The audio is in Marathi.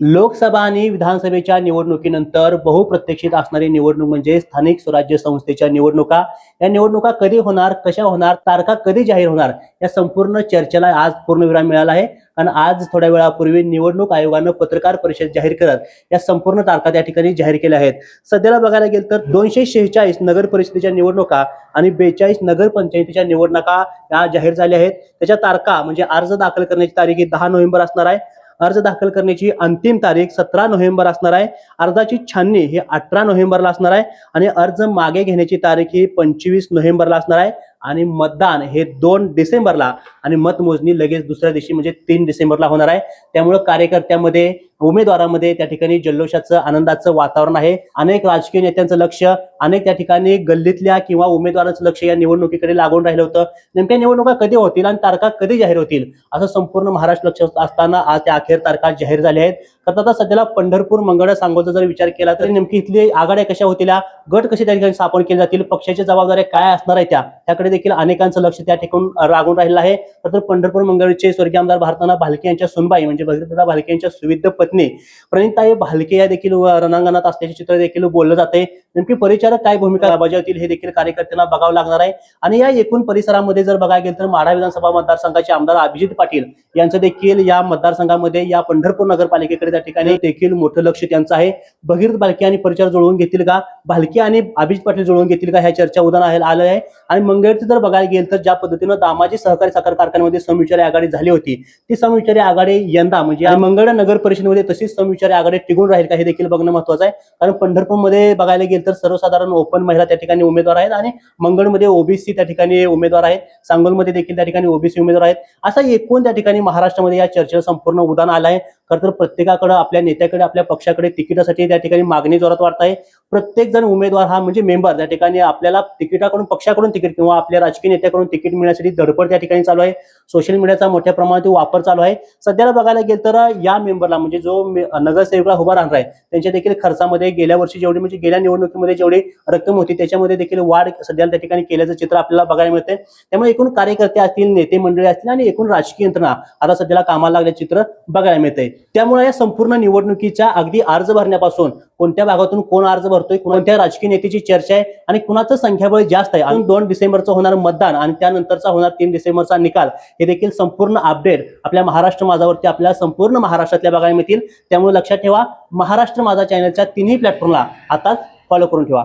लोकसभा आणि विधानसभेच्या निवडणुकीनंतर बहुप्रत्यक्षित असणारी निवडणूक म्हणजे स्थानिक स्वराज्य संस्थेच्या निवडणुका. या निवडणुका कधी होणार कशा होणार तारखा कधी जाहीर होणार या संपूर्ण चर्चेला आज पूर्णविराम मिळाला आहे. कारण आज थोड्या वेळापूर्वी निवडणूक आयोगानं पत्रकार परिषद जाहीर करत या संपूर्ण तारखा त्या ठिकाणी जाहीर केल्या आहेत. सध्याला बघायला गेलं तर दोनशे शेहेचाळीस नगर परिषदेच्या निवडणुका आणि बेचाळीस नगरपंचायतीच्या निवडणुका या जाहीर झाल्या आहेत. त्याच्या तारखा म्हणजे अर्ज दाखल करण्याची तारीख ही दहा नोव्हेंबर असणार आहे. अर्ज दाखल करण्याची अंतिम तारीख सतरा नोव्हेंबर असणार आहे. अर्जाची छाननी ही अठरा नोव्हेंबरला असणार आहे आणि अर्ज मागे घेण्याची तारीख ही पंचवीस नोव्हेंबरला असणार आहे. आणि मतदान हे दोन डिसेंबरला आणि मतमोजणी लगेच दुसऱ्या दिवशी म्हणजे तीन डिसेंबरला होणार आहे. त्यामुळे कार्यकर्त्यामध्ये उमेदवारामध्ये त्या ठिकाणी जल्लोषाचं आनंदाचं वातावरण आहे. अनेक राजकीय नेत्यांचं लक्ष अनेक त्या ठिकाणी गल्लीतल्या किंवा उमेदवारांचं लक्ष या निवडणुकीकडे लागून राहिलं होतं. नेमक्या निवडणुका कधी होतील आणि तारखा कधी जाहीर होतील? असं संपूर्ण महाराष्ट्र लक्ष असताना आज त्या अखेर तारखा जाहीर झाल्या आहेत. तर आता सध्याला पंढरपूर मंगळ सांगोचा जर विचार केला तर नेमकी इथली आघाड्या कशा होतील? गट कसे त्या ठिकाणी स्थापन केले जातील? पक्षाच्या जबाबदाऱ्या काय असणार आहे त्या? त्याकडे देखील अनेकांचं लक्ष त्या ठिकाणी लागून राहिलं आहे. तर पंढरपूर मंगळचे स्वर्गीय आमदार भारताना भालके यांच्या सुनबाई म्हणजे भगीरथदा भालके यांच्या सुविध पत्नी प्रणिताई भालके या देखील रणांगणात असल्याचे चित्र देखील बोललं जाते नेमकी परिचारक काय भूमिका बजावतील हे देखील कार्यकर्त्यांना बघावं लागणार आहे. आणि या एकूण परिसरामध्ये जर बघायला गेलं तर माढा विधानसभा मतदारसंघाचे आमदार अभिजित पाटील यांचं देखील या मतदारसंघामध्ये या पंढरपूर नगरपालिकेकडे त्या ठिकाणी देखील मोठं लक्ष त्यांचं आहे. भगीरथ भालके आणि परिचार जुळवून घेतील का? भालके आणि अभिजित पाटील जुळवून घेतील का? ह्या चर्चा उदाहरण आहे आलं आहे. आणि मंगळची जर बघायला गेलं तर ज्या पद्धतीनं दामाजी सहकारी साखर कारखान्यामध्ये समविचारी आघाडी झाली होती. ती समविचारी आघाडी यंदा म्हणजे या मंगळ नगर परिषदेमध्ये तशीच समविचारी आघाडी टिकून राहील का हे देखील बघणं महत्वाचं आहे. कारण पंढरपूरमध्ये बघायला गेलं तर सर्वसाधारण ओपन महिला त्या ठिकाणी उमेदवार आहेत आणि मंगळमध्ये ओबीसी त्या ठिकाणी उमेदवार आहेत. सांगोलमध्ये देखील त्या ठिकाणी ओबीसी उमेदवार आहेत. असा एकूण त्या ठिकाणी महाराष्ट्रामध्ये या चर्चेला संपूर्ण उदाहरण आलं आहे. खरं तर प्रत्येकाकडे आपल्या नेत्याकडे आपल्या पक्षाकडे तिकिटासाठी त्या ठिकाणी मागणी जोरात वाढत आहे. प्रत्येक जण उमेदवार हा म्हणजे मेंबर त्या ठिकाणी आपल्याला तिकिटाकडून पक्षाकडून तिकीट किंवा आपल्या राजकीय नेत्याकडून तिकीट मिळण्यासाठी धडपड त्या ठिकाणी चालू आहे. सोशल मीडियाचा मोठ्या प्रमाणात वापर चालू आहे. सध्याला बघायला गेलं तर या मेंबरला म्हणजे जो नगरसेवकला उभा राहणार आहे त्यांच्या देखील खर्चामध्ये गेल्या वर्षी जेवढी म्हणजे गेल्या निवडणुकीमध्ये जेवढी रक्कम होती त्याच्यामध्ये देखील वाढ सध्याला त्या ठिकाणी केल्याचं चित्र आपल्याला बघायला मिळते त्यामुळे एकूण कार्यकर्ते असतील नेते मंडळी असतील आणि एकूण राजकीय यंत्रणा आता सध्याला कामाला लागल्याचं चित्र बघायला मिळते त्यामुळे या संपूर्ण निवडणुकीच्या अगदी अर्ज भरण्यापासून कोणत्या भागातून कोण अर्ज भरतोय कोणत्या राजकीय नेत्याची चर्चा आहे आणि कुणाचं संख्याबळ जास्त आहे? आणि दोन डिसेंबरचं होणार मतदान आणि त्यानंतरचा होणार तीन डिसेंबरचा निकाल. हे देखील संपूर्ण अपडेट आपल्या महाराष्ट्र माझावरती आपल्या संपूर्ण महाराष्ट्रातल्या बघायला मिळतील. त्यामुळे लक्षात ठेवा महाराष्ट्र माझा चॅनलच्या तिन्ही प्लॅटफॉर्मला आताच फॉलो करून ठेवा.